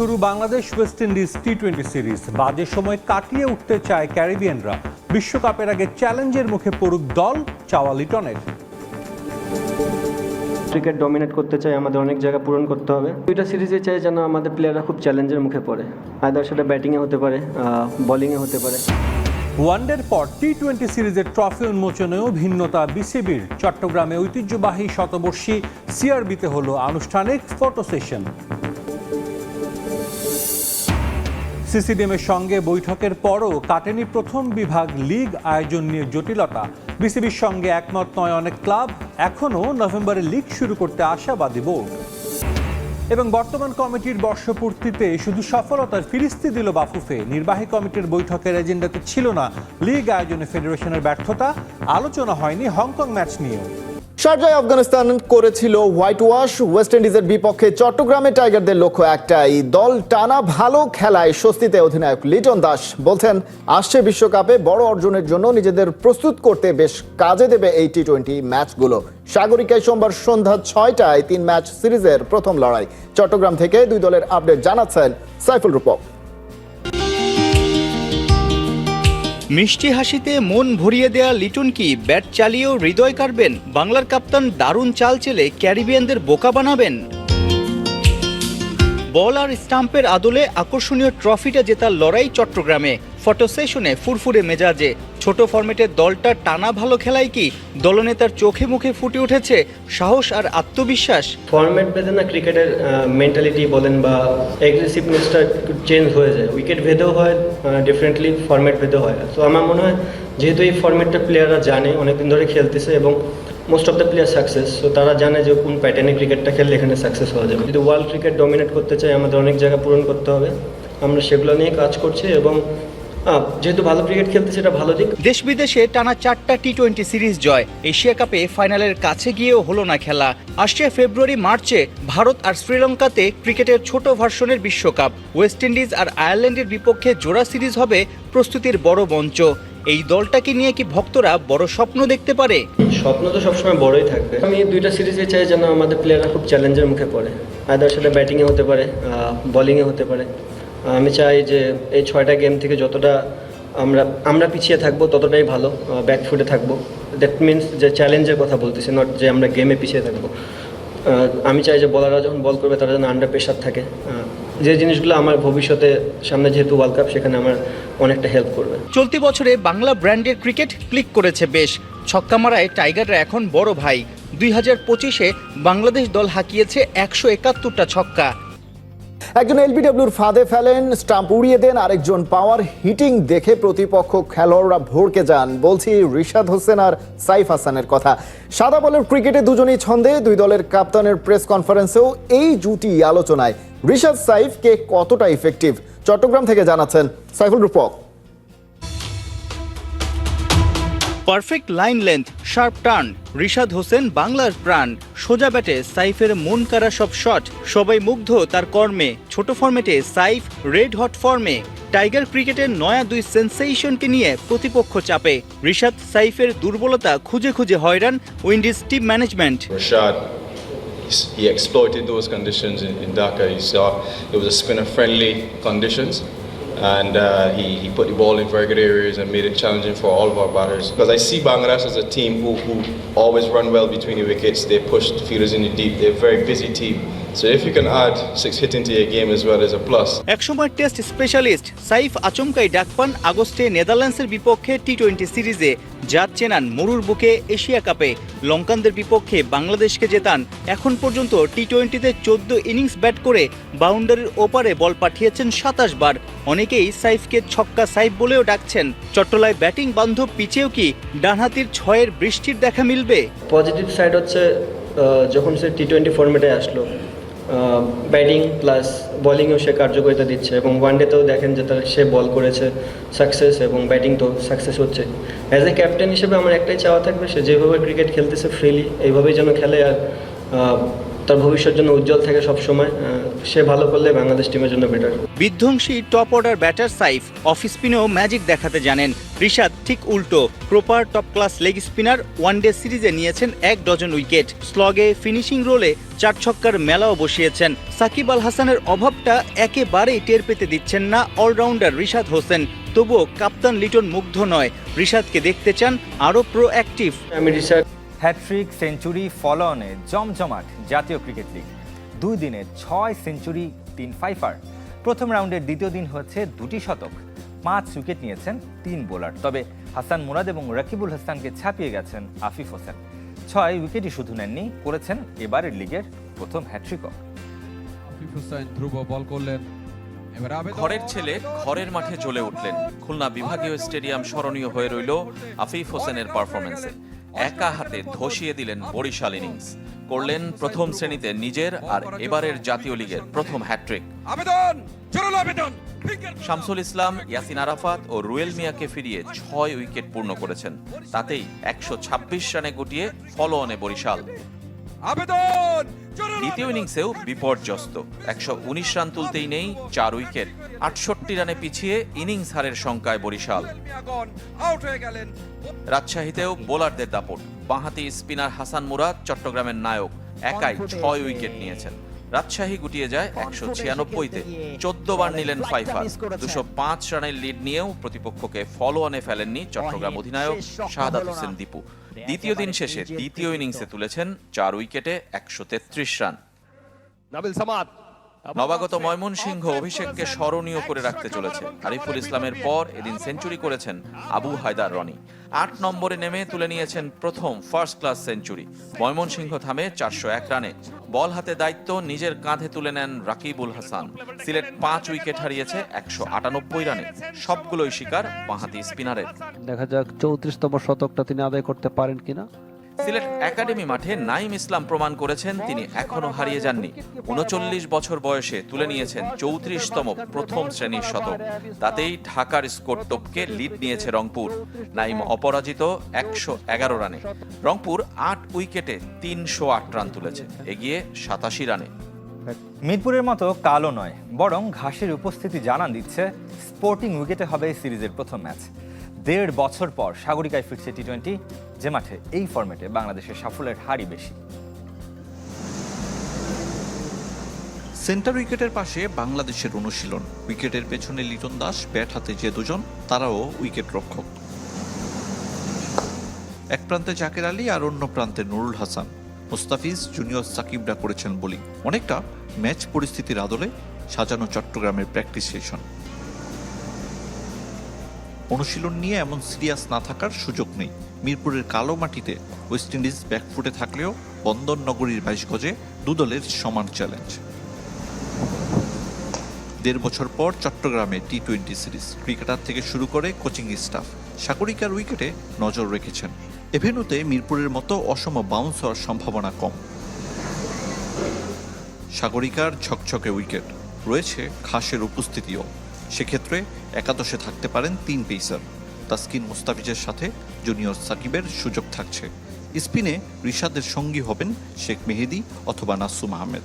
শুরু Bangladesh West Indies T twenty series. বাজে সময় কাটিয়ে উঠতে চায় ক্যারিবিয়ানরা। বিশ্বকাপের আগে চ্যালেঞ্জের মুখে পড়ুক দল চাওয়া লিটনের। ক্রিকেট ডমিনেট করতে চাই আমাদের অনেক জায়গা পূরণ করতে হবে। দুইটা সিরিজে চাই যেন আমাদের প্লেয়াররা খুব চ্যালেঞ্জের মুখে পড়ে। আয়দার সেটা ব্যাটিংয়ে হতে পারে বোলিংয়ে হতে পারে। ওয়ানডের পর টি টোয়েন্টি সিরিজের ট্রফি উন্মোচনেও ভিন্নতা বিসিবির। চট্টগ্রামে ঐতিহ্যবাহী শতবর্ষী সিআরবিতে হলো আনুষ্ঠানিক ফটো সেশন সিসিডিএমের সঙ্গে বৈঠকের পরও কাটেনি প্রথম বিভাগ লিগ আয়োজন নিয়ে জটিলতা। বিসিবির সঙ্গে একমত নয় অনেক ক্লাব। এখনও নভেম্বরে লিগ শুরু করতে আশাবাদী বোর্ড। এবং বর্তমান কমিটির বর্ষপূর্তিতে শুধু সফলতার ফিরিস্তি দিল বাফুফে। নির্বাহী কমিটির বৈঠকের এজেন্ডাতে ছিল না লিগ আয়োজনে ফেডারেশনের ব্যর্থতা। আলোচনা হয়নি হংকং ম্যাচ নিয়েও। শারজায় আফগানিস্তান করেছিল হোয়াইট ওয়াশ ওয়েস্ট ইন্ডিজের বিপক্ষে চট্টগ্রামে টাইগারদের লক্ষ্য একটাই। দল টানা ভালো খেলায় স্বস্তিতে অধিনায়ক লিটন দাস বলছেন, আসছে বিশ্বকাপে বড় অর্জনের জন্য নিজেদের প্রস্তুত করতে বেশ কাজে দেবে এই টি টোয়েন্টি ম্যাচগুলো। সাগরিকায় সোমবার সন্ধ্যা ছয়টায় তিন ম্যাচ সিরিজের প্রথম লড়াই। চট্টগ্রাম থেকে দুই দলের আপডেট জানাচ্ছেন সাইফুল রূপক। মিষ্টি হাসিতে মন ভরিয়ে দেয়া লিটন কি ব্যাট চালিয়েও হৃদয় কাটবেন বাংলার কাপ্তান দারুণ চাল চেলে ক্যারিবিয়ানদের বোকা বানাবেন? বল আর স্টাম্পের আদলে আকর্ষণীয় ট্রফিটা জেতার লড়াই চট্টগ্রামে। ফটো সেশনে ফুরফুরে মেজাজে। ছোট ফরম্যাটের দলটা টানা ভালো খেলায় কি দলনেতার চোখে মুখে ফুটে উঠেছে সাহস আর আত্মবিশ্বাস? ফর্ম্যাট ভেদে না ক্রিকেটের মেন্টালিটি বলেন বা এগ্রেসিভনেসটা চেঞ্জ হয়ে যায়। উইকেট ভেদেও হয় ডিফারেন্টলি ফর্ম্যাট ভেদেও হয়। তো আমার মনে হয় যেহেতু এই ফর্ম্যাটটা প্লেয়াররা জানে, অনেকদিন ধরে খেলতেছে এবং most of the player success so তারা জানে যে কোন প্যাটার্নে ক্রিকেটটা খেললে এখানে সাকসেস হওয়া যাবে। যদি ওয়ার্ল্ড ক্রিকেট ডমিনেট করতে চাই আমাদের অনেক জায়গা পূরণ করতে হবে। আমরা সেগুলো নিয়ে কাজ করছি এবং যেহেতু ভালো ক্রিকেট খেলতে সেটা ভালো দিক। দেশ বিদেশে টানা চারটা টি টোয়েন্টি সিরিজ জয়। এশিয়া কাপে ফাইনালের কাছে গিয়েও হলো না খেলা। আসছে ফেব্রুয়ারি মার্চে ভারত আর শ্রীলঙ্কাতে ক্রিকেটের ছোট ভার্সনের বিশ্বকাপ। ওয়েস্ট ইন্ডিজ আর আয়ারল্যান্ডের বিপক্ষে জোড়া সিরিজ হবে প্রস্তুতির বড় মঞ্চ। এই দলটাকে নিয়ে কি ভক্তরা বড় স্বপ্ন দেখতে পারে? স্বপ্ন তো সবসময় বড়ই থাকবে। আমি দুইটা সিরিজে চাই যেন আমাদের প্লেয়াররা খুব চ্যালেঞ্জের মুখে পড়ে। আয়দার সেটা ব্যাটিংয়ে হতে পারে বোলিংয়ে হতে পারে। আমি চাই যে এই ছয়টা গেম থেকে যতটা আমরা আমরা পিছিয়ে থাকব, ততটাই ভালো ব্যাকফুটে থাকব। দ্যাট মিনস যে চ্যালেঞ্জের কথা বলতেছি নট যে আমরা গেমে পিছিয়ে থাকব। আমি চাই যে বলাররা যখন বল করবে, তারা যেন আন্ডার প্রেশার থাকে। যে জিনিসগুলো আমার ভবিষ্যতে সামনে যেহেতু ওয়ার্ল্ড কাপ সেখানে আমার অনেকটা হেল্প করবে। চলতি বছরে বাংলা ব্র্যান্ডের ক্রিকেট ক্লিক করেছে বেশ। ছক্কা মারায় টাইগাররা এখন বড় ভাই। দুই হাজার পঁচিশে বাংলাদেশ দল হাঁকিয়েছে একশো একাত্তরটা ছক্কা। একজন এলবিডব্লিউর ফাঁদে ফেলেন, স্টাম্প উড়িয়ে দেন, আরেকজন পাওয়ার হিটিং দেখে প্রতিপক্ষ খেলোয়াড়রা ভোরকে যান, বলছি রিশাদ হোসেন আর সাইফ হাসানের কথা। সাদা বলের ক্রিকেটে দুজনেই ছন্দে, দুই দলের কাপ্তানের প্রেস কনফারেন্সেও এই জুটি আলোচনায়। রিশাদ সাইফ কে কতটা ইফেক্টিভ চট্টগ্রাম থেকে জানাচ্ছেন Saiful Rupak. Perfect line length sharp turn Rishad Hossain বাংলার প্রাণ সোজা ব্যাটে সাইফের মন কারা সব শট সবাই মুগ্ধ তার কর্মে ছোট ফর্মেটে সাইফ রেড হট ফর্মে টাইগার ক্রিকেটের নয়া দুই সেন্সেশনকে নিয়ে প্রতিপক্ষ চাপে রিশাদ সাইফের দুর্বলতা খুঁজে খুঁজে হয়রান Windies team management he exploited those conditions in, in Dhaka. He saw it was a spinner-friendly conditions, and uh, he, he put the ball in very good areas and made it challenging for all of our batters. Because I see Bangladesh as a team who, who always run well between the wickets. They push the fielders in the deep. They're a very busy team. So if you can add six hitting to your game as well as a plus. একসময় test specialist Saif আচমকাই ডাক পান আগস্টে নেদারল্যান্ডসের বিপক্ষে T twenty সিরিজে। জাত চেনান মরুর বুকে এশিয়া কাপে। লঙ্কানদের বিপক্ষে বাংলাদেশকে জেতান এখন পর্যন্ত টি টোয়েন্টিতে চোদ্দ ইনিংস ব্যাট করে বাউন্ডারির ওপারে বল পাঠিয়েছেন সাতাশ বার। অনেকেই সাইফকে ছক্কা সাইফ বলেও ডাকছেন। চট্টলায় ব্যাটিং বান্ধব পিচেও কি ডানহাতির ছয়ের বৃষ্টির দেখা মিলবে? পজিটিভ সাইড হচ্ছে যখন সে টি টোয়েন্টি ফর্মেটে আসলো ব্যাটিং প্লাস বোলিংয়েও সে কার্যকারিতা দিচ্ছে এবং ওয়ানডেতেও দেখেন যে তার, সে বল করেছে সাকসেস এবং ব্যাটিং তো সাকসেস হচ্ছে। অ্যাজ এ ক্যাপ্টেন হিসেবে আমার একটাই চাওয়া থাকবে, সে যেভাবে ক্রিকেট খেলতেছে ফ্রিলি এইভাবেই যেন খেলে আর তার ভবিষ্যৎ যেন উজ্জ্বল থাকে সবসময়। সে ভালো করলে বাংলাদেশ টিমের জন্য বেটার বিধ্বংসী top order batter Saif off স্পিনেও magic দেখাতে জানেন। রিশাদ ঠিক উল্টো proper top class leg spinner one day সিরিজে নিয়েছেন এক ডজন উইকেট স্লগে ফিনিশিং রোলে চার ছক্কার মেলাও বসিয়েছেন। সাকিব আল হাসানের অভাবটা একেবারেই টের পেতে দিচ্ছেন না অলরাউন্ডার রিশাদ হোসেন। তবুও কাপ্তান লিটন মুগ্ধ নয়। রিশাদকে দেখতে চান আরও প্রো অ্যাক্টিভ আমি রিসার্চ হ্যাট্রিক সেঞ্চুরি ফলনে জমজমাট জাতীয় ক্রিকেট লিগ দুই দিনে ছয় সেঞ্চুরি তিন ফাইফার। প্রথম রাউন্ডের দ্বিতীয় দিন হচ্ছে দুটি শতক। পাঁচ উইকেট নিয়েছেন তিন বোলার। তবে হাসান মুরাদ এবং রাকিবুল হাসানকে ছাপিয়ে গেছেন আফিফ হোসেন। ছয় উইকেটই শুধু নেননি করেছেন এবারের লিগের প্রথম হ্যাট্রিকও আফিফ হোসেন ধ্রুব বল করলেন। ঘরের ছেলে ঘরের মাঠে জ্বলে উঠলেন। খুলনা বিভাগীয় স্টেডিয়াম স্মরণীয় হয়ে রইল আফিফ হোসেনের পারফরমেন্সে একা হাতে ধসিয়ে দিলেন বরিশাল ইনিংস। করলেন প্রথম শ্রেণীতে নিজের আর এবারের জাতীয় লিগের প্রথম হ্যাট্রিক শামসুল ইসলাম ইয়াসিন আরাফাত ও রুয়েল মিয়াকে ফিরিয়ে ছয় উইকেট পূর্ণ করেছেন। তাতেই একশো ছাব্বিশ রানে গুটিয়ে ফলো অনে বরিশাল। আবেদন! দ্বিতীয় ইনিংসেও বিপর্যস্ত। একশো উনিশ রান তুলতেই নেই চার উইকেট। আটষট্টি রানে পিছিয়ে ইনিংস হারের শঙ্কায় বরিশাল। রাজশাহীতেও বোলারদের দাপট। বাঁহাতি স্পিনার হাসান মুরাদ চট্টগ্রামের নায়ক একাই ছয় উইকেট নিয়েছেন। রাজশাহী গুটিয়ে যায় একশো ছিয়ানব্বইতে। চোদ্দ বার নিলেন ফাইফার। দুশো পাঁচ রানের লিড নিয়েও প্রতিপক্ষকে ফলো অনে ফেলেননি চট্টগ্রাম অধিনায়ক শাহাদাত হোসেন দীপু। দ্বিতীয় দিন শেষে দ্বিতীয় ইনিংসে তুলেছেন চার উইকেটে একশো তেত্রিশ রান। নাবিল সামাদ নবাগত ময়মনসিংহ অভিষেককে স্মরণীয় করে রাখতে চলেছে। আরিফুল ইসলামের পর এদিন সেঞ্চুরি করেছেন আবু হায়দার রনি। আট নম্বরে নেমে তুলে নিয়েছেন প্রথম ফার্স্ট ক্লাস সেঞ্চুরি ময়মনসিংহ থামে চারশো এক রানে। বল হাতে দায়িত্ব নিজের কাঁধে তুলে নেন রাকিবুল হাসান। সিলেট পাঁচ উইকেট হারিয়েছে একশো আটানব্বই রানে। সবগুলোই শিকার বাঁহাতি স্পিনারের। দেখা যাক চৌত্রিশতম শতকটা তিনি আদায় করতে পারেন কিনা। সিলেট একাডেমি মাঠে নাইম ইসলাম প্রমাণ করেছেন তিনি এখনও হারিয়ে যাননি। উনচল্লিশ বছর বয়সে তুলে নিয়েছেন চৌত্রিশতম প্রথম শ্রেণির শতক। তাতেই ঢাকার স্কোর টপকে লিড নিয়েছে রংপুর। নাইম অপরাজিত একশো এগারো রানে। রংপুর আট উইকেটে তিনশো আট রান তুলেছে। এগিয়ে সাতাশি রানে। মিরপুরের মতো কালো নয়, বরং ঘাসের উপস্থিতি জানান দিচ্ছে, স্পোর্টিং উইকেটে হবে সিরিজের প্রথম ম্যাচ। দেড় বছর পর সাগরিকায় ফিরছে টি টোয়েন্টি যে মাঠে এই ফরম্যাটে বাংলাদেশের সাফল্যের হারই বেশি। সেন্টার উইকেটের পাশে বাংলাদেশের অনুশীলন। উইকেটের পেছনে লিটন দাস ব্যাট হাতে যে দুজন, তারাও উইকেট রক্ষক। এক প্রান্তে জাকের আলী আর অন্য প্রান্তে নুরুল হাসান। মুস্তাফিজ, জুনিয়র সাকিবরা করেছেন বোলিং। অনেকটা ম্যাচ পরিস্থিতির আদলে সাজানো চট্টগ্রামের প্র্যাকটিস সেশন অনুশীলন নিয়ে এমন সিরিয়াস না থাকার সুযোগ নেই। মিরপুরের কালো মাটিতে ওয়েস্ট ইন্ডিজ ব্যাকফুটে থাকলেও বন্দর নগরীর বাইশ গজে দুদলের সমান চ্যালেঞ্জ। দেড় বছর পর চট্টগ্রামে টি টোয়েন্টি সিরিজ ক্রিকেটার থেকে শুরু করে কোচিং স্টাফ সাগরিকার উইকেটে নজর রেখেছেন। এভেনুতে মিরপুরের মতো অসম বাউন্স হওয়ার সম্ভাবনা কম। সাগরিকার ঝকঝকে উইকেট, রয়েছে খাসের উপস্থিতিও। সেক্ষেত্রে একাদশে থাকতে পারেন তিন পেসার। তাসকিন মুস্তাফিজের সাথে জুনিয়র সাকিবের সুযোগ থাকছে। স্পিনে রিশাদের সঙ্গী হবেন শেখ মেহেদি অথবা নাসুম আহমেদ।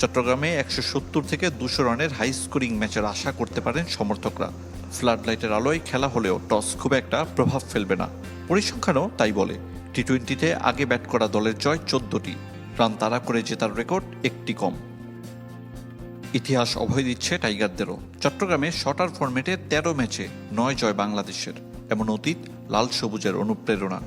চট্টগ্রামে একশো সত্তর থেকে দুশো রানের হাই স্কোরিং ম্যাচের আশা করতে পারেন সমর্থকরা। ফ্লাড লাইটের আলোয় খেলা হলেও টস খুব একটা প্রভাব ফেলবে না। পরিসংখ্যানও তাই বলে টি টোয়েন্টিতে আগে ব্যাট করা দলের জয় চোদ্দটি। রান তাড়া করে জেতার রেকর্ড একটি কম। ইতিহাস অভয় দিচ্ছে টাইগারদেরও। চট্টগ্রামে শটার ফরম্যাটে তেরো ম্যাচে নয় জয় বাংলাদেশের। এমন অতীত লাল সবুজের অনুপ্রেরণা।